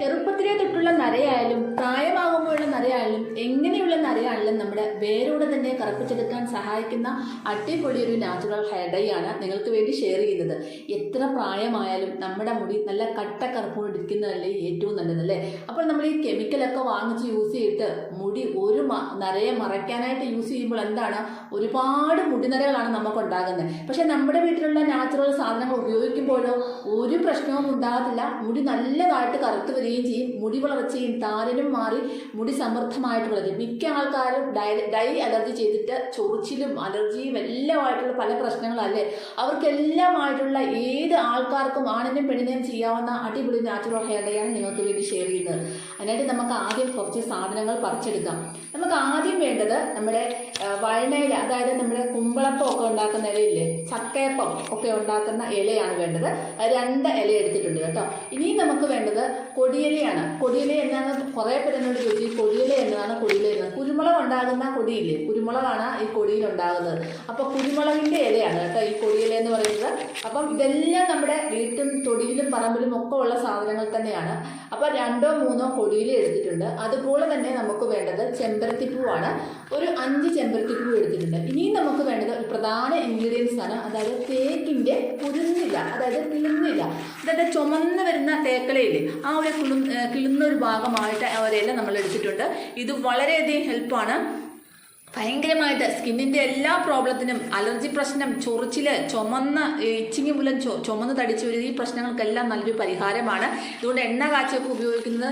ചെറുപ്പത്തിലെ തൊട്ടുള്ള നരയായാലും പ്രായമാകുമ്പോഴുള്ള നരയായാലും എങ്ങനെയുള്ള നരയായാലും നമ്മുടെ വേരോടെ തന്നെ കറുപ്പിച്ചെടുക്കാൻ സഹായിക്കുന്ന അടിപൊളി ഒരു നാച്ചുറൽ ഹെയർ ഡൈ ആണ് നിങ്ങൾക്ക് വേണ്ടി ഷെയർ ചെയ്യുന്നത്. എത്ര പ്രായമായാലും നമ്മുടെ മുടി നല്ല കട്ട കറുപ്പോണ്ടിരിക്കുന്നതല്ലേ ഏറ്റവും നല്ലതല്ലേ അപ്പോൾ നമ്മൾ ഈ കെമിക്കലൊക്കെ വാങ്ങിച്ച് യൂസ് ചെയ്തിട്ട് മുടി ഒരു നരയെ മറയ്ക്കാനായിട്ട് യൂസ് ചെയ്യുമ്പോൾ എന്താണ്? ഒരുപാട് മുടിനരകളാണ് നമുക്ക് ഉണ്ടാകുന്നത്. പക്ഷേ നമ്മുടെ വീട്ടിലുള്ള നാച്ചുറൽ സാധനങ്ങൾ ഉപയോഗിക്കുമ്പോഴോ ഒരു പ്രശ്നവും ഉണ്ടാകത്തില്ല. മുടി നല്ലതായിട്ട് കറുത്ത് വരികയും ചെയ്യും. മുടി വളർച്ചയും താരനും മാറി മുടി സമൃദ്ധമായിട്ട് വളരും മിക്ക ആൾക്കാരും ഡൈ ഡൈ അലർജി ചെയ്തിട്ട് ചൊറിച്ചിലും അലർജിയും എല്ലാമായിട്ടുള്ള പല പ്രശ്നങ്ങളല്ലേ? അവർക്കെല്ലാമായിട്ടുള്ള ഏത് ആൾക്കാർക്കും ആണിനും പെണ്ണിനെയും ചെയ്യാവുന്ന അടിപൊളി നാച്ചുറൽ ഹെയർ ഡേ ആണ് നിങ്ങൾക്ക് വേണ്ടി ഷെയർ ചെയ്യുന്നത്. അതിനായിട്ട് നമുക്ക് ആദ്യം കുറച്ച് സാധനങ്ങൾ പറിച്ചെടുക്കാം. നമുക്ക് ആദ്യം വേണ്ടത് നമ്മുടെ വഴണയില അതായത് നമ്മുടെ കുമ്പളപ്പം ഒക്കെ ഉണ്ടാക്കുന്ന ഇലയില്ലേ ചക്കയപ്പം ഒക്കെ ഉണ്ടാക്കുന്ന ഇലയാണ് വേണ്ടത്. രണ്ട് ഇല എടുത്തിട്ടുണ്ട് കേട്ടോ. ഇനി നമുക്ക് വേണ്ടത് കൊടിയിലയാണ്. കൊടിയില എന്നാണ് കുറേ പേര് എന്നോട് ചോദിച്ചു കൊടിയില എന്നതാണ് കൊടിയില എന്ന്. കുരുമുളക് ഉണ്ടാകുന്ന കൊടിയില്ലേ? കുരുമുളകാണ് ഈ കൊടിയിൽ ഉണ്ടാകുന്നത്. അപ്പോൾ കുരുമുളകിന്റെ ഇലയാണ് കേട്ടോ ഈ പറയുന്നത് അപ്പം ഇതെല്ലാം നമ്മുടെ വീട്ടും തൊടിയിലും പറമ്പിലും ഒക്കെ ഉള്ള സാധനങ്ങൾ തന്നെയാണ്. അപ്പോൾ രണ്ടോ മൂന്നോ കൊടിയിൽ എടുത്തിട്ടുണ്ട്. അതുപോലെ തന്നെ നമുക്ക് വേണ്ടത് ചെമ്പരത്തിപ്പൂവാണ്. ഒരു അഞ്ച് ചെമ്പരത്തിപ്പൂ എടുത്തിട്ടുണ്ട്. ഇനിയും നമുക്ക് വേണ്ടത് ഒരു പ്രധാന ഇൻഗ്രീഡിയൻസ് ആണ്. അതായത് തേക്കിന്റെ കുരുന്നില അതായത് കിളുന്നില്ല അതായത് ചുമന്ന് വരുന്ന തേക്കലയില്ലേ ആ ഒരു കിളു കിളുന്ന ഒരു ഭാഗമായിട്ട് അവരെല്ലാം നമ്മൾ എടുത്തിട്ടുണ്ട്. ഇത് വളരെയധികം ഹെൽപ്പാണ് ഭയങ്കരമായിട്ട് സ്കിന്നിന്റെ എല്ലാ പ്രോബ്ലത്തിനും അലർജി പ്രശ്നം ചൊറിച്ചിൽ ചുമന്ന ഇച്ചിങ്ങി മൂലം ചുമന്ന് തടിച്ചു വരുന്ന ഈ പ്രശ്നങ്ങൾക്കെല്ലാം നല്ലൊരു പരിഹാരമാണ്. ഇതുകൊണ്ട് എണ്ണ കാച്ചൊക്കെ ഉപയോഗിക്കുന്നത്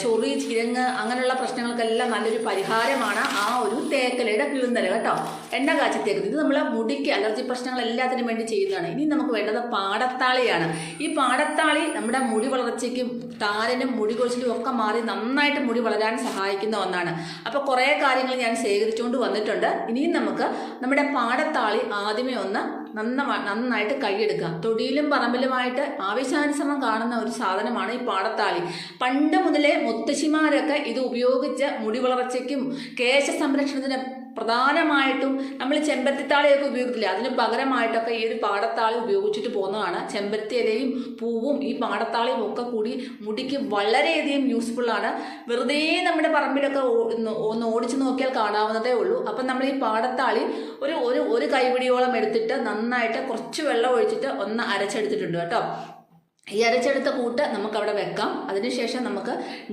ചൊറി ചിരങ്ങ് അങ്ങനെയുള്ള പ്രശ്നങ്ങൾക്കെല്ലാം നല്ലൊരു പരിഹാരമാണ്. ആ ഒരു തേക്കലയുടെ കിളുന്നല കേട്ടോ. എണ്ണ കാച്ചി തേക്കുന്നത്. ഇത് നമ്മൾ മുടിക്ക് അലർജി പ്രശ്നങ്ങൾ എല്ലാത്തിനും വേണ്ടി ചെയ്യുന്നതാണ്. ഇനി നമുക്ക് വേണ്ടത് പാടത്താളിയാണ്. ഈ പാടത്താളി നമ്മുടെ മുടി വളർച്ചയ്ക്കും താരനും മുടി കൊഴിച്ചിലും ഒക്കെ മാറി നന്നായിട്ട് മുടി വളരാൻ സഹായിക്കുന്ന ഒന്നാണ്. അപ്പോൾ കുറേ കാര്യങ്ങൾ ഞാൻ ശേഖരിച്ചുകൊണ്ട് വന്നിട്ടുണ്ട്. ഇനിയും നമുക്ക് നമ്മുടെ പാടത്താളി ആദ്യമേ ഒന്ന് നന്ന നന്നായിട്ട് കൈയെടുക്കാം. തൊടിയിലും പറമ്പിലുമായിട്ട് ആവശ്യാനുസരണം കാണുന്ന ഒരു സാധനമാണ് ഈ പാടത്താളി. പണ്ട് മുതലേ മുത്തശ്ശിമാരൊക്കെ ഇത് ഉപയോഗിച്ച് മുടി വളർച്ചയ്ക്കും കേശ സംരക്ഷണത്തിന് പ്രധാനമായിട്ടും നമ്മൾ ചെമ്പരത്തിത്താളിയൊക്കെ ഉപയോഗിക്കില്ല അതിന് പകരമായിട്ടൊക്കെ ഈ ഒരു പാടത്താളി ഉപയോഗിച്ചിട്ട് പോകുന്നതാണ്. ചെമ്പരത്തി ഇലയും പൂവും ഈ പാടത്താളിയും ഒക്കെ കൂടി മുടിക്ക് വളരെയധികം യൂസ്ഫുള്ളാണ് വെറുതെ നമ്മുടെ പറമ്പിലൊക്കെ ഒന്ന് ഓടിച്ചു നോക്കിയാൽ കാണാവുന്നതേ ഉള്ളൂ. അപ്പം നമ്മൾ ഈ പാടത്താളി ഒരു ഒരു ഒരു കൈപിടിയോളം എടുത്തിട്ട് നന്നായിട്ട് കുറച്ച് വെള്ളം ഒഴിച്ചിട്ട് ഒന്ന് അരച്ചെടുത്തിട്ടുണ്ട് കേട്ടോ. ഈ അരച്ചെടുത്ത കൂട്ട് നമുക്കവിടെ വെക്കാം. അതിനുശേഷം നമുക്ക്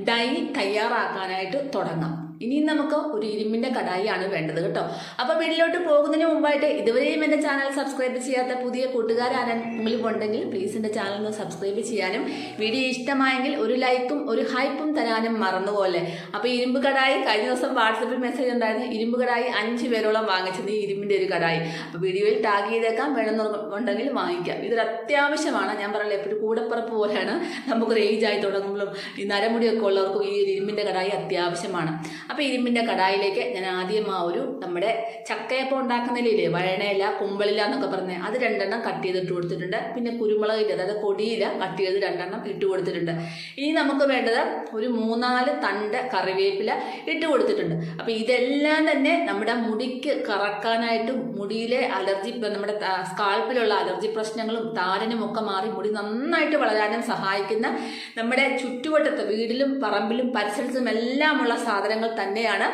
ഡൈ തയ്യാറാക്കാനായിട്ട് തുടങ്ങാം. ഇനിയും നമുക്ക് ഒരു ഇരുമ്പിന്റെ കടായിയാണ് വേണ്ടത് കേട്ടോ. അപ്പോൾ വീട്ടിലോട്ട് പോകുന്നതിന് മുമ്പായിട്ട് ഇതുവരെയും എന്റെ ചാനൽ സബ്സ്ക്രൈബ് ചെയ്യാത്ത പുതിയ കൂട്ടുകാരാരെങ്കിലും ഉണ്ടെങ്കിൽ പ്ലീസ് എന്റെ ചാനൽ ഒന്ന് സബ്സ്ക്രൈബ് ചെയ്യാനും വീഡിയോ ഇഷ്ടമായെങ്കിൽ ഒരു ലൈക്കും ഒരു ഹൈപ്പും തരാനും മറന്നുപോലെ അപ്പോൾ ഇരുമ്പ് കടായി കഴിഞ്ഞ ദിവസം വാട്സപ്പിൽ മെസ്സേജ് ഉണ്ടായിരുന്നു ഇരുമ്പ് കടായി അഞ്ച് പേരോളം വാങ്ങിച്ചത് ഈ ഇരുമ്പിന്റെ ഒരു കടായി. അപ്പോൾ വീഡിയോയിൽ ടാഗ് ചെയ്തേക്കാം വേണമെന്നുണ്ടെങ്കിൽ വാങ്ങിക്കാം. ഇതൊരു അത്യാവശ്യമാണ് ഞാൻ പറയുന്നത് എപ്പോഴും കൂടപ്പുറപ്പ് പോലെയാണ്. നമുക്കൊരു ഏജ് ആയി തുടങ്ങുമ്പോഴും ഈ നരമുടിയൊക്കെ ഉള്ളവർക്കും ഈ ഇരുമ്പിന്റെ കടായി അത്യാവശ്യമാണ്. അപ്പോൾ ഇരുമ്പിന്റെ കടായിലേക്ക് ഞാൻ ആദ്യം ആ ഒരു നമ്മുടെ ചക്കയപ്പം ഉണ്ടാക്കുന്നില്ലേ വഴണയില കുമ്പളില എന്നൊക്കെ പറഞ്ഞ് അത് രണ്ടെണ്ണം കട്ട് ചെയ്തിട്ട് കൊടുത്തിട്ടുണ്ട്. പിന്നെ കുരുമുളകില്ല അതായത് കൊടിയില കട്ട് ചെയ്ത് രണ്ടെണ്ണം ഇട്ട് കൊടുത്തിട്ടുണ്ട്. ഇനി നമുക്ക് വേണ്ടത് ഒരു മൂന്നാൽ തണ്ട് കറിവേപ്പില ഇട്ട് കൊടുത്തിട്ടുണ്ട്. അപ്പൊ ഇതെല്ലാം തന്നെ നമ്മുടെ മുടിക്ക് കറക്കാനായിട്ടും മുടിയിലെ അലർജി നമ്മുടെ സ്കാൽപ്പിലുള്ള അലർജി പ്രശ്നങ്ങളും താരനും ഒക്കെ മാറി മുടി നന്നായിട്ട് വളരാനും സഹായിക്കുന്ന നമ്മുടെ ചുറ്റുവട്ടത്ത് വീടിലും പറമ്പിലും പരിസരത്തും എല്ലാമുള്ള സാധനങ്ങൾ തന്നെയാണ്.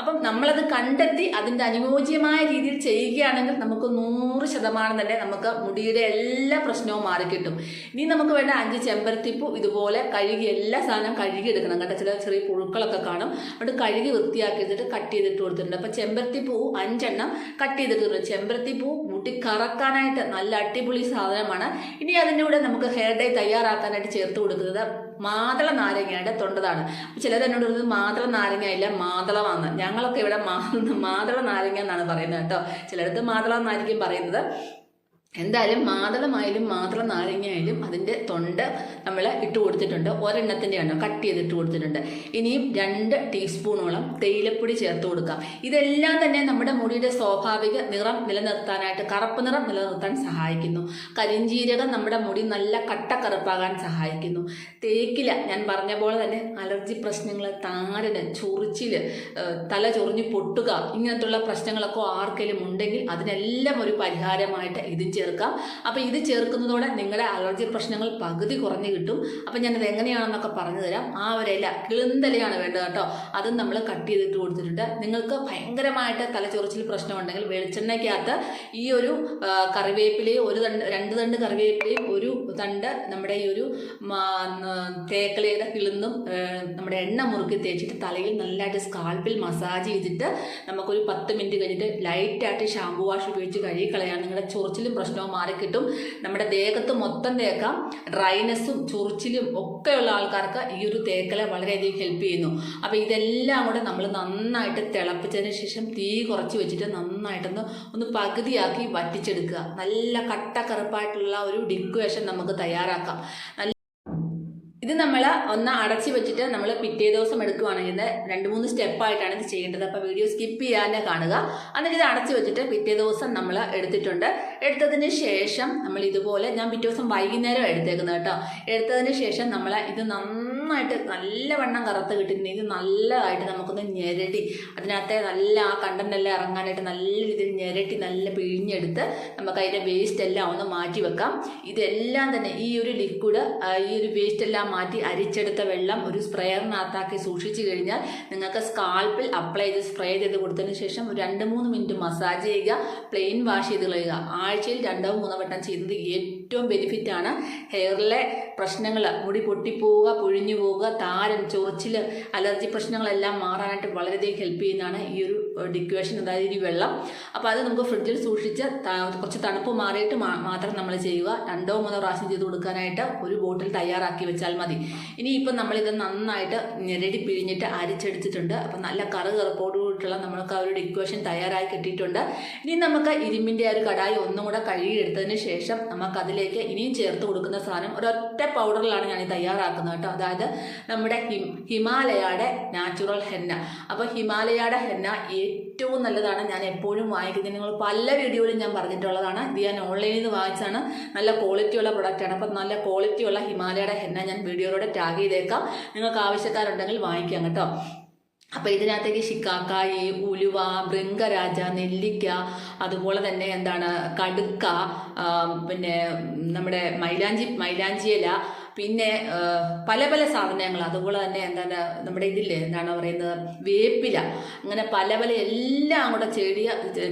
അപ്പം നമ്മളത് കണ്ടെത്തി അതിന്റെ അനുയോജ്യമായ രീതിയിൽ ചെയ്യുകയാണെങ്കിൽ നമുക്ക് നൂറ് ശതമാനം തന്നെ നമുക്ക് മുടിയുടെ എല്ലാ പ്രശ്നവും മാറിക്കിട്ടും ഇനി നമുക്ക് വേണ്ട അഞ്ച് ചെമ്പരത്തിപ്പൂ ഇതുപോലെ കഴുകി എല്ലാ സാധനവും കഴുകി എടുക്കണം കേട്ടോ. ചില ചെറിയ പുഴുക്കളൊക്കെ കാണും. അവിടെ കഴുകി വൃത്തിയാക്കി എടുത്തിട്ട് കട്ട് ചെയ്തിട്ട് കൊടുത്തിട്ടുണ്ട്. അപ്പം ചെമ്പരത്തിപ്പൂ അഞ്ചെണ്ണം കട്ട് ചെയ്തിട്ട് ചെമ്പരത്തിപ്പൂ മുടി കറക്കാനായിട്ട് നല്ല അടിപൊളി സാധനമാണ്. ഇനി അതിന്റെ കൂടെ നമുക്ക് ഹെയർ ഡേ തയ്യാറാക്കാനായിട്ട് ചേർത്ത് കൊടുക്കുന്നത് മാതള നാരങ്ങയുടെ തൊണ്ടതാണ്. ചിലർ എന്നോട് പറഞ്ഞത് മാതള നാരങ്ങ ഇല്ല മാതളമാണ് ഞങ്ങളൊക്കെ ഇവിടെ മാതള നാരങ്ങ എന്നാണ് പറയുന്നത് കേട്ടോ. ചിലടത്ത് മാതള എന്നായിരിക്കും പറയുന്നത്. എന്തായാലും മാതളമായാലും മാതള നാരങ്ങയായാലും അതിന്റെ തൊണ്ട് നമ്മൾ ഇട്ട് കൊടുത്തിട്ടുണ്ട്. ഒരെണ്ണത്തിന്റെ എണ്ണം കട്ട് ചെയ്തിട്ട് കൊടുത്തിട്ടുണ്ട്. ഇനിയും രണ്ട് ടീസ്പൂണോളം തേയിലപ്പൊടി ചേർത്ത് കൊടുക്കാം. ഇതെല്ലാം തന്നെ നമ്മുടെ മുടിയുടെ സ്വാഭാവിക നിറം നിലനിർത്താനായിട്ട് കറുപ്പ് നിറം നിലനിർത്താൻ സഹായിക്കുന്നു. കരിഞ്ജീരകം നമ്മുടെ മുടി നല്ല കട്ട കറുപ്പാകാൻ സഹായിക്കുന്നു. തേക്കില ഞാൻ പറഞ്ഞ പോലെ തന്നെ അലർജി പ്രശ്നങ്ങൾ താരന് ചൊറിച്ചിൽ തല ചൊറിഞ്ഞ് പൊട്ടുക ഇങ്ങനത്തുള്ള പ്രശ്നങ്ങളൊക്കെ ആർക്കെങ്കിലും ഉണ്ടെങ്കിൽ അതിനെല്ലാം ഒരു പരിഹാരമായിട്ട് ഇതും ചേർക്കാം. അപ്പോൾ ഇത് ചേർക്കുന്നതോടെ നിങ്ങളുടെ അലർജി പ്രശ്നങ്ങൾ പകുതി കുറഞ്ഞു കിട്ടും. അപ്പം ഞാനത് എങ്ങനെയാണെന്നൊക്കെ പറഞ്ഞു തരാം. ആ ഒരു ഇല കിളിന്തലയാണ് വേണ്ടത് കേട്ടോ. അതും നമ്മൾ കട്ട് ചെയ്തിട്ട് കൊടുത്തിട്ടുണ്ട്. നിങ്ങൾക്ക് ഭയങ്കരമായിട്ട് തലച്ചൊറിച്ചിൽ പ്രശ്നമുണ്ടെങ്കിൽ വെളിച്ചെണ്ണയ്ക്കകത്ത് ഈ ഒരു കറിവേപ്പിലയും ഒരു തണ്ട് രണ്ട് തണ്ട് കറിവേപ്പിലയും ഒരു തണ്ട് നമ്മുടെ ഈ ഒരു തേക്കലയുടെ കിളിന്നും നമ്മുടെ എണ്ണ മുറുക്കി തേച്ചിട്ട് തലയിൽ നല്ലതായിട്ട് സ്കാൾപ്പിൽ മസാജ് ചെയ്തിട്ട് നമുക്കൊരു പത്ത് മിനിറ്റ് കഴിഞ്ഞിട്ട് ലൈറ്റായിട്ട് ഷാമ്പു വാഷ് ഉപയോഗിച്ച് കഴുകി കളയാൻ നിങ്ങളുടെ ചൊറിച്ചിലും പ്രശ്നവും മാറിക്കിട്ടും. നമ്മുടെ ദേഹത്ത് മൊത്തം തേക്കാം. ഡ്രൈനെസ്സും ചൊറിച്ചിലും ഒക്കെയുള്ള ആൾക്കാർക്ക് ഈ ഒരു തേക്കല വളരെയധികം ഹെൽപ്പ് ചെയ്യുന്നു. അപ്പോൾ ഇതെല്ലാം കൂടെ നമ്മൾ നന്നായിട്ട് തിളപ്പിച്ചതിന് ശേഷം തീ കുറച്ച് വെച്ചിട്ട് നന്നായിട്ടൊന്ന് ഒന്ന് പകുതിയാക്കി വറ്റിച്ചെടുക്കുക. നല്ല കട്ട കറുപ്പായിട്ടുള്ള ഒരു ഡിക്വേഷൻ നമുക്ക് തയ്യാറാക്കാം. നല്ല ഇത് നമ്മൾ ഒന്ന് അടച്ചു വെച്ചിട്ട് നമ്മൾ പിറ്റേ ദിവസം എടുക്കുവാണെങ്കിൽ രണ്ട് മൂന്ന് സ്റ്റെപ്പായിട്ടാണ് ഇത് ചെയ്യേണ്ടത്. അപ്പോൾ വീഡിയോ സ്കിപ്പ് ചെയ്യാതെ കാണുക. എന്നിട്ട് ഇത് അടച്ചു വെച്ചിട്ട് പിറ്റേ ദിവസം നമ്മൾ എടുത്തിട്ടുണ്ട്. എടുത്തതിന് ശേഷം നമ്മൾ ഇതുപോലെ ഞാൻ പിറ്റേ ദിവസം വൈകുന്നേരം എടുത്തേക്കുന്നത് കേട്ടോ. എടുത്തതിന് ശേഷം നമ്മൾ ഇത് നന്നായിട്ട് നല്ലവണ്ണം കറുത്ത് കിട്ടിയിട്ടുണ്ടെങ്കിൽ നല്ലതായിട്ട് നമുക്കൊന്ന് ഞെരടി. അതിനകത്തെ നല്ല ആ കണ്ടന്റ് എല്ലാം ഇറങ്ങാനായിട്ട് നല്ല രീതിയിൽ ഞെരട്ടി നല്ല പിഴിഞ്ഞെടുത്ത് നമുക്ക് അതിന്റെ വേസ്റ്റ് എല്ലാം ഒന്ന് മാറ്റി വെക്കാം. ഇതെല്ലാം തന്നെ ഈ ഒരു ലിക്വിഡ് ഈ ഒരു വേസ്റ്റ് എല്ലാം മാറ്റി അരിച്ചെടുത്ത വെള്ളം ഒരു സ്പ്രെയറിനകത്താക്കി സൂക്ഷിച്ചു കഴിഞ്ഞാൽ നിങ്ങൾക്ക് സ്കാൾപ്പിൽ അപ്ലൈ ചെയ്ത് സ്പ്രേ ചെയ്ത് കൊടുത്തതിന് ശേഷം രണ്ട് മൂന്ന് മിനിറ്റ് മസാജ് ചെയ്യുക പ്ലെയിൻ വാഷ് ചെയ്ത് കളയുക. ആഴ്ചയിൽ രണ്ടോ മൂന്നോ വട്ടം ചെയ്യുന്നത് ഏറ്റവും ബെനിഫിറ്റ് ആണ് ഹെയറിലെ പ്രശ്നങ്ങൾ മുടി പൊട്ടിപ്പോവുക പൊഴിഞ്ഞു പോവുക താരൻ ചൊറിച്ചിൽ അലർജി പ്രശ്നങ്ങളെല്ലാം മാറാനായിട്ട് വളരെയധികം ഹെൽപ്പ് ചെയ്യുന്നതാണ് ഈ ഒരു ഡിക്വേഷൻ അതായത് ഈ വെള്ളം. അപ്പോൾ അത് നമുക്ക് ഫ്രിഡ്ജിൽ സൂക്ഷിച്ച് കുറച്ച് തണുപ്പ് മാറിയിട്ട് മാത്രം നമ്മൾ ചെയ്യുക. രണ്ടോ മൂന്നോ പ്രാവശ്യം ചെയ്ത് കൊടുക്കാനായിട്ട് ഒരു ബോട്ടിൽ തയ്യാറാക്കി വെച്ചാൽ മതി. ഇനി ഇപ്പം നമ്മളിത് നന്നായിട്ട് ഞെരടി പിഴിഞ്ഞിട്ട് അരിച്ചെടുത്തിട്ടുണ്ട്. അപ്പം നല്ല കറ് കറുപ്പോട് കൂടിയിട്ടുള്ള നമ്മൾക്ക് ആ ഒരു ഡിക്വേഷൻ തയ്യാറായി കിട്ടിയിട്ടുണ്ട്. ഇനി നമുക്ക് ഇരുമ്പിന്റെ ആ ഒരു കടായി ഒന്നും കൂടെ കഴുകിയെടുത്തതിന് ശേഷം നമുക്ക് അതിലേക്ക് ഇനിയും ചേർത്ത് കൊടുക്കുന്ന സാധനം ഒരൊറ്റ പൗഡറിലാണ് ഞാൻ തയ്യാറാക്കുന്നത് കേട്ടോ. അതായത് നമ്മുടെ ഹിം ഹിമാലയയുടെ നാച്ചുറൽ ഹെന്ന അപ്പോൾ ഹിമാലയയുടെ ഹെന്ന ഏറ്റവും നല്ലതാണ്. ഞാൻ എപ്പോഴും വാങ്ങിക്കുന്നത്. നിങ്ങൾ പല വീഡിയോയിലും ഞാൻ പറഞ്ഞിട്ടുള്ളതാണ്. ഇത് ഞാൻ ഓൺലൈനിൽ നിന്ന് വാങ്ങിച്ചാണ് നല്ല ക്വാളിറ്റിയുള്ള പ്രൊഡക്റ്റാണ് അപ്പോൾ നല്ല ക്വാളിറ്റിയുള്ള ഹിമാലയയുടെ ഹെന്ന ഞാൻ വീഡിയോയിലൂടെ ടാഗ് ചെയ്തേക്കാം. നിങ്ങൾക്ക് ആവശ്യക്കാരുണ്ടെങ്കിൽ വാങ്ങിക്കാം കേട്ടോ. അപ്പോൾ ഇതിനകത്തേക്ക് ശിക്കാക്കായി ഉലുവ ബൃങ്കരാജ നെല്ലിക്ക അതുപോലെ തന്നെ എന്താണ് കടുക്ക പിന്നെ നമ്മുടെ മൈലാഞ്ചി മൈലാഞ്ചി ഇല പിന്നെ പല പല സാധനങ്ങൾ. അതുപോലെ തന്നെ എന്താണ് നമ്മുടെ ഇതില്ലേ എന്താണ് പറയുന്നത് വേപ്പില. അങ്ങനെ പല പല എല്ലാം കൂടെ ചെടിയ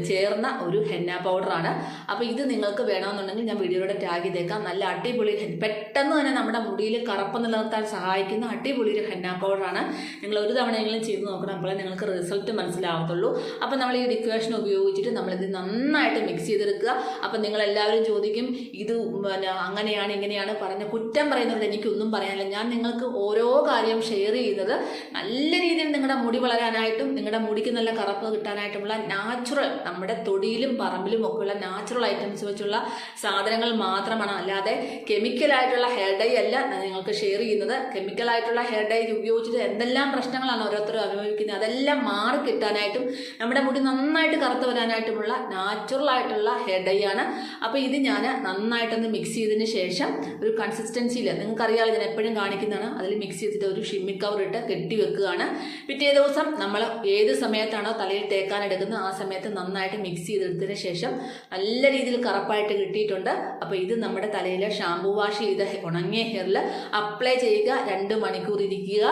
ചേർന്ന ഒരു ഹെന്ന പൗഡറാണ്. അപ്പോൾ ഇത് നിങ്ങൾക്ക് വേണമെന്നുണ്ടെങ്കിൽ ഞാൻ വീഡിയോയുടെ ടാഗ് ചെയ്തേക്കാം. നല്ല അടിപൊളി പെട്ടെന്ന് തന്നെ നമ്മുടെ മുടിയിൽ കറുപ്പ് നിലനിർത്താൻ സഹായിക്കുന്ന അടിപൊളി ഒരു ഹെന്ന പൗഡറാണ്. നിങ്ങൾ ഒരു തവണയെങ്കിലും ചെയ്ത് നോക്കണം അപ്പോൾ നിങ്ങൾക്ക് റിസൾട്ട് മനസ്സിലാവത്തുള്ളൂ. അപ്പോൾ നമ്മൾ ഈ ഡിക്വേഷൻ ഉപയോഗിച്ചിട്ട് നമ്മളിത് നന്നായിട്ട് മിക്സ് ചെയ്തെടുക്കുക. അപ്പം നിങ്ങൾ എല്ലാവരും ചോദിക്കും ഇത് പിന്നെ അങ്ങനെയാണ് ഇങ്ങനെയാണ് പറഞ്ഞ കുറ്റം പറയുന്നവരോട് എനിക്കൊന്നും പറയാനില്ല. ഞാൻ നിങ്ങൾക്ക് ഓരോ കാര്യം ഷെയർ ചെയ്യുന്നത് നല്ല രീതിയിൽ നിങ്ങളുടെ മുടി വളരാനായിട്ടും നിങ്ങളുടെ മുടിക്ക് നല്ല കറുപ്പ് കിട്ടാനായിട്ടുമുള്ള നാച്ചുറൽ നമ്മുടെ തൊടിയിലും പറമ്പിലും ഒക്കെയുള്ള നാച്ചുറൽ ഐറ്റംസ് വെച്ചുള്ള സാധനങ്ങൾ മാത്രമാണ്. അല്ലാതെ കെമിക്കലായിട്ടുള്ള ഹെയർ ഡൈ അല്ല നിങ്ങൾക്ക് ഷെയർ ചെയ്യുന്നത്. കെമിക്കലായിട്ടുള്ള ഹെയർ ഡൈ ഉപയോഗിച്ചിട്ട് എന്തെല്ലാം പ്രശ്നങ്ങളാണ് ഓരോരുത്തരും അനുഭവിക്കുന്നത് അതെല്ലാം മാറി കിട്ടാനായിട്ടും നമ്മുടെ മുടി നന്നായിട്ട് കറുത്ത് വരാനായിട്ടുമുള്ള നാച്ചുറൽ ആയിട്ടുള്ള ഹെയർ ഡൈ ആണ്. അപ്പോൾ ഇത് ഞാൻ നന്നായിട്ടൊന്ന് മിക്സ് ചെയ്തതിന് ശേഷം ഒരു കൺസിസ്റ്റൻസിയിൽ നിങ്ങൾക്കറിയാമല്ലോ ഞാൻ എപ്പോഴും കാണിക്കുന്നതാണ്. അതിൽ മിക്സ് ചെയ്തിട്ട് ഒരു ഷിമ്മി കവർ ഇട്ട് കെട്ടി വെക്കുകയാണ്. പിറ്റേ ദിവസം നമ്മൾ ഏത് സമയത്താണോ തലയിൽ തേക്കാൻ എടുക്കുന്നത് ആ സമയത്ത് നന്നായിട്ട് മിക്സ് ചെയ്തെടുത്തതിന് ശേഷം നല്ല രീതിയിൽ കറപ്പായിട്ട് കിട്ടിയിട്ടുണ്ട്. അപ്പോൾ ഇത് നമ്മുടെ തലയിൽ ഷാമ്പു വാഷ് ചെയ്ത ഉണങ്ങിയ ഹെയറിൽ അപ്ലൈ ചെയ്യുക രണ്ട് മണിക്കൂർ ഇരിക്കുക.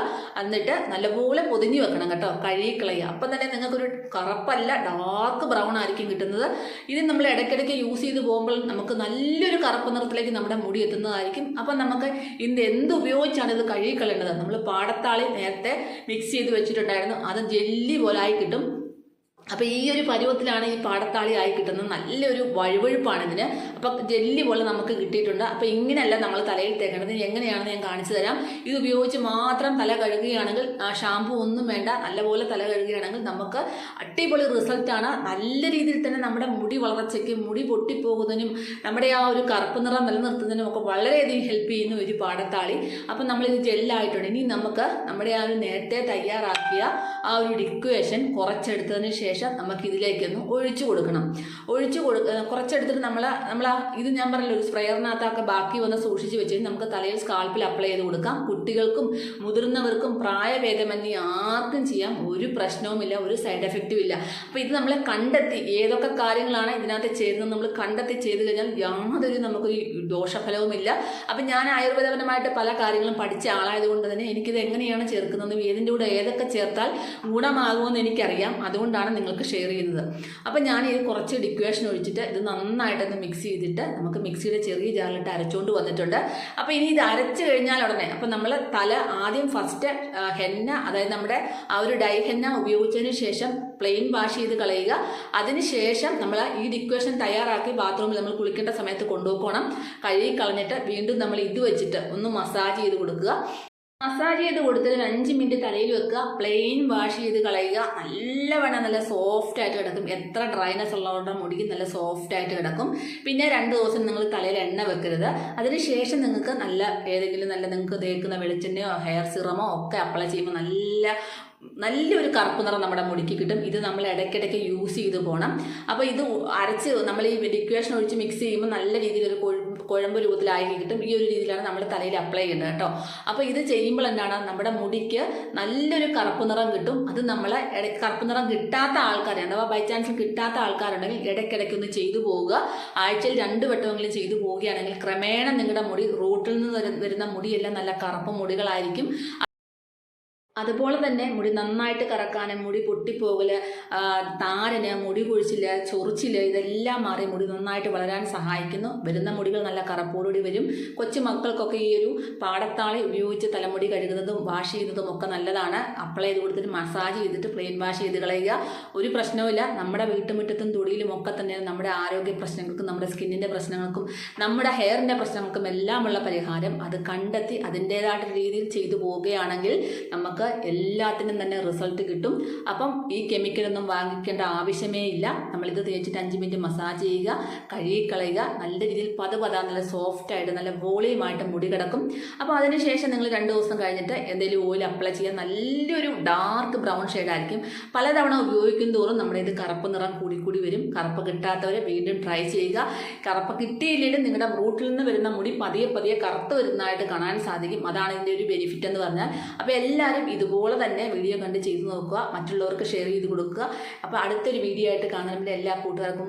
എന്നിട്ട് നല്ലപോലെ പൊതിഞ്ഞു വെക്കണം കേട്ടോ കഴുകി കളയുക. അപ്പം തന്നെ നിങ്ങൾക്കൊരു കറപ്പല്ല ഡാർക്ക് ബ്രൗൺ ആയിരിക്കും കിട്ടുന്നത്. ഇത് നമ്മൾ ഇടയ്ക്കിടയ്ക്ക് യൂസ് ചെയ്ത് പോകുമ്പോൾ നമുക്ക് നല്ലൊരു കറുപ്പ് നിറത്തിലേക്ക് നമ്മുടെ മുടി എത്തുന്നതായിരിക്കും. അപ്പം നമുക്ക് ഇന്ന് എന്ത് ഉപയോഗിച്ചാണ് ഇത് കഴുകി കളയേണ്ടത് നമ്മൾ പാടത്താളി നേരത്തെ മിക്സ് ചെയ്ത് വെച്ചിട്ടുണ്ടായിരുന്നു. അത് ജെല്ലി പോലെ ആയി കിട്ടും. അപ്പോൾ ഈ ഒരു പരുവത്തിലാണ് ഈ പാടത്താളി ആയി കിട്ടുന്നത്. നല്ലൊരു വഴുവഴുപ്പാണ് ഇതിന്. അപ്പോൾ ജെല്ലി പോലെ നമുക്ക് കിട്ടിയിട്ടുണ്ട്. അപ്പോൾ ഇങ്ങനെയല്ല നമ്മൾ തലയിൽ തേക്കേണ്ടത്. എങ്ങനെയാണെന്ന് ഞാൻ കാണിച്ചു തരാം. ഇത് ഉപയോഗിച്ച് മാത്രം തല കഴുകുകയാണെങ്കിൽ ആ ഷാമ്പു ഒന്നും വേണ്ട. നല്ലപോലെ തല കഴുകുകയാണെങ്കിൽ നമുക്ക് അടിപൊളി റിസൾട്ടാണ് നല്ല രീതിയിൽ തന്നെ നമ്മുടെ മുടി വളർച്ചയ്ക്ക് മുടി പൊട്ടിപ്പോകുന്നതിനും നമ്മുടെ ആ ഒരു കറുപ്പ് നിറം നിലനിർത്തുന്നതിനും ഒക്കെ വളരെയധികം ഹെൽപ്പ് ചെയ്യുന്ന ഒരു പാടത്താളി. അപ്പം നമ്മളിത് ജെല്ലായിട്ടുണ്ട്. ഇനി നമുക്ക് നമ്മുടെ ആ ഒരു നേരത്തെ തയ്യാറാക്കിയ ആ ഒരു ഡിക്വേഷൻ കുറച്ചെടുത്തതിന് ശേഷം ശേഷം നമുക്ക് ഇതിലേക്കൊന്ന് ഒഴിച്ചു കൊടുക്കണം. ഒഴിച്ചു കൊടു കുറച്ചെടുത്തിട്ട് നമ്മൾ നമ്മൾ ഇത് ഞാൻ പറഞ്ഞല്ലോ ഒരു സ്പ്രെയറിനകത്തൊക്കെ ബാക്കി വന്ന് സൂക്ഷിച്ച് വെച്ച് നമുക്ക് തലയിൽ സ്കാൾപ്പിൽ അപ്ലൈ ചെയ്ത് കൊടുക്കാം. കുട്ടികൾക്കും മുതിർന്നവർക്കും പ്രായഭേദമന്യേ ആർക്കും ചെയ്യാം. ഒരു പ്രശ്നവുമില്ല ഒരു സൈഡ് എഫക്റ്റും ഇല്ല. അപ്പോൾ ഇത് നമ്മളെ കണ്ടെത്തി ഏതൊക്കെ കാര്യങ്ങളാണ് ഇതിനകത്ത് ചേരുന്നത് നമ്മൾ കണ്ടെത്തി ചെയ്ത് കഴിഞ്ഞാൽ യാതൊരു നമുക്കൊരു ദോഷഫലവുമില്ല. അപ്പം ഞാൻ ആയുർവേദപരമായിട്ട് പല കാര്യങ്ങളും പഠിച്ച ആളായതുകൊണ്ട് തന്നെ എനിക്കിത് എങ്ങനെയാണ് ചേർക്കുന്നത് ഏതിന്റെ കൂടെ ഏതൊക്കെ ചേർത്താൽ ഗുണമാകുമെന്ന് എനിക്കറിയാം. അതുകൊണ്ടാണ് നിങ്ങൾക്ക് ഷെയർ ചെയ്യുന്നത്. അപ്പോൾ ഞാൻ ഇത് കുറച്ച് ഡിക്വേഷൻ ഒഴിച്ചിട്ട് ഇത് നന്നായിട്ടൊന്ന് മിക്സ് ചെയ്തിട്ട് നമുക്ക് മിക്സിയുടെ ചെറിയ ജാറിലിട്ട് അരച്ചുകൊണ്ട് വന്നിട്ടുണ്ട്. അപ്പോൾ ഇനി ഇത് അരച്ച് കഴിഞ്ഞാൽ ഉടനെ അപ്പോൾ നമ്മൾ തല ആദ്യം ഫസ്റ്റ് ഹെന്ന അതായത് നമ്മുടെ ആ ഒരു ഡൈ ഹെന്ന ഉപയോഗിച്ചതിന് ശേഷം പ്ലെയിൻ വാഷ് ചെയ്ത് കളയുക. അതിനുശേഷം നമ്മൾ ഈ ഡിക്വേഷൻ തയ്യാറാക്കി ബാത്റൂമിൽ നമ്മൾ കുളിക്കേണ്ട സമയത്ത് കൊണ്ടുപോകണം. കഴുകി കളഞ്ഞിട്ട് വീണ്ടും നമ്മൾ ഇത് വെച്ചിട്ട് ഒന്ന് മസാജ് ചെയ്ത് കൊടുക്കുക. മസാജ് ചെയ്ത് കൊടുത്തതിന് അഞ്ച് മിനിറ്റ് തലയിൽ വെക്കുക. പ്ലെയിൻ വാഷ് ചെയ്ത് കളയുക. നല്ലവണ്ണം നല്ല സോഫ്റ്റ് ആയിട്ട് കിടക്കും. എത്ര ഡ്രൈനെസ് ഉള്ളവരുടെ മുടിക്ക് നല്ല സോഫ്റ്റ് ആയിട്ട് കിടക്കും. പിന്നെ രണ്ട് ദിവസം നിങ്ങൾ തലയിൽ എണ്ണ വെക്കരുത്. അതിനുശേഷം നിങ്ങൾക്ക് നല്ല ഏതെങ്കിലും നല്ല നിങ്ങൾക്ക് തേക്കുന്ന വെളിച്ചെണ്ണയോ ഹെയർ സിറമോ ഒക്കെ അപ്ലൈ ചെയ്യുമ്പോൾ നല്ല നല്ലൊരു കറുപ്പ് നിറം നമ്മുടെ മുടിക്ക് കിട്ടും. ഇത് നമ്മൾ ഇടയ്ക്കിടയ്ക്ക് യൂസ് ചെയ്ത് പോകണം അപ്പോൾ ഇത് അരച്ച് നമ്മൾ ഈ ഡിക്വേഷൻ ഒഴിച്ച് മിക്സ് ചെയ്യുമ്പോൾ നല്ല രീതിയിൽ ഒരു കൊഴുമ്പ് കുഴമ്പ് രൂപത്തിലായി കിട്ടും ഈ ഒരു രീതിയിലാണ് നമ്മൾ തലയിൽ അപ്ലൈ ചെയ്യുന്നത് കേട്ടോ. അപ്പോൾ ഇത് ചെയ്യുമ്പോൾ എന്താണ്? നമ്മുടെ മുടിക്ക് നല്ലൊരു കറുപ്പ് നിറം കിട്ടും. അത് ഇടയ്ക്ക് കറുപ്പ് നിറം കിട്ടാത്ത ആൾക്കാരെ അഥവാ ബൈ ചാൻസ് കിട്ടാത്ത ആൾക്കാരുണ്ടെങ്കിൽ ഇടയ്ക്കിടയ്ക്ക് ഒന്ന് ചെയ്തു പോവുക. ആഴ്ചയിൽ രണ്ട് വട്ടമെങ്കിലും ചെയ്തു പോവുകയാണെങ്കിൽ ക്രമേണ നിങ്ങളുടെ മുടി റൂട്ടിൽ നിന്ന് വരു- വരുന്ന മുടിയെല്ലാം നല്ല കറുപ്പ് മുടികളായിരിക്കും. അതുപോലെ തന്നെ മുടി നന്നായിട്ട് കറക്കാനും മുടി പൊട്ടിപ്പോകൽ ആ, താരന് മുടി കൊഴിച്ചിൽ ചൊറിച്ചിൽ ഇതെല്ലാം മാറി മുടി നന്നായിട്ട് വളരാൻ സഹായിക്കുന്നു. വരുന്ന മുടികൾ നല്ല കറപ്പോടുകൂടി വരും. കൊച്ചു മക്കൾക്കൊക്കെ ഈ ഒരു പാടത്താളി ഉപയോഗിച്ച് തലമുടി കഴുകുന്നതും വാഷ് ചെയ്യുന്നതും ഒക്കെ നല്ലതാണ്. അപ്ലൈ ചെയ്ത് കൊടുത്തിട്ട് മസാജ് ചെയ്തിട്ട് പ്ലെയിൻ വാഷ് ചെയ്ത് കളയുക. ഒരു പ്രശ്നവുമില്ല നമ്മുടെ വീട്ടുമുറ്റത്തും തൊടിയിലും ഒക്കെ തന്നെ നമ്മുടെ ആരോഗ്യ പ്രശ്നങ്ങൾക്കും നമ്മുടെ സ്കിന്നിന്റെ പ്രശ്നങ്ങൾക്കും നമ്മുടെ ഹെയറിന്റെ പ്രശ്നങ്ങൾക്കും എല്ലാമുള്ള പരിഹാരം അത് കണ്ടെത്തി അതിന്റേതായിട്ടുള്ള രീതിയിൽ ചെയ്തു പോവുകയാണെങ്കിൽ നമുക്ക് എല്ലാത്തിനും തന്നെ റിസൾട്ട് കിട്ടും. അപ്പം ഈ കെമിക്കലൊന്നും വാങ്ങിക്കേണ്ട ആവശ്യമേ ഇല്ല. നമ്മളിത് തേച്ചിട്ട് അഞ്ച് മിനിറ്റ് മസാജ് ചെയ്യുക കഴുകിക്കളയുക നല്ല രീതിയിൽ പത പത നല്ല സോഫ്റ്റായിട്ട് നല്ല വോളിയുമായിട്ട് മുടി കിടക്കും. അപ്പോൾ അതിനുശേഷം നിങ്ങൾ രണ്ട് ദിവസം കഴിഞ്ഞിട്ട് എന്തെങ്കിലും ഓയിൽ അപ്ലൈ ചെയ്യുക നല്ലൊരു ഡാർക്ക് ബ്രൗൺ ഷെയ്ഡായിരിക്കും പലതവണ ഉപയോഗിക്കും തോറും നമ്മുടെ ഇത് കറുപ്പ് നിറം കൂടി കൂടി വരും. കറുപ്പ് കിട്ടാത്തവരെ വീണ്ടും ട്രൈ ചെയ്യുക. കറുപ്പ് കിട്ടിയില്ലെങ്കിലും നിങ്ങളുടെ റൂട്ടിൽ നിന്ന് വരുന്ന മുടി പതിയെ പതിയെ കറുത്ത് വരുന്നതായിട്ട് കാണാൻ സാധിക്കും. അതാണ് ഇതിന്റെ ഒരു ബെനിഫിറ്റ് എന്ന് പറഞ്ഞാൽ. അപ്പോൾ എല്ലാവരും ഇതുപോലെ തന്നെ വീഡിയോ കണ്ട് ചെയ്തു നോക്കുക മറ്റുള്ളവർക്ക് ഷെയർ ചെയ്ത് കൊടുക്കുക. അപ്പോൾ അടുത്തൊരു വീഡിയോ ആയിട്ട് കാണുന്നതിന്റെ എല്ലാ കൂട്ടുകാർക്കും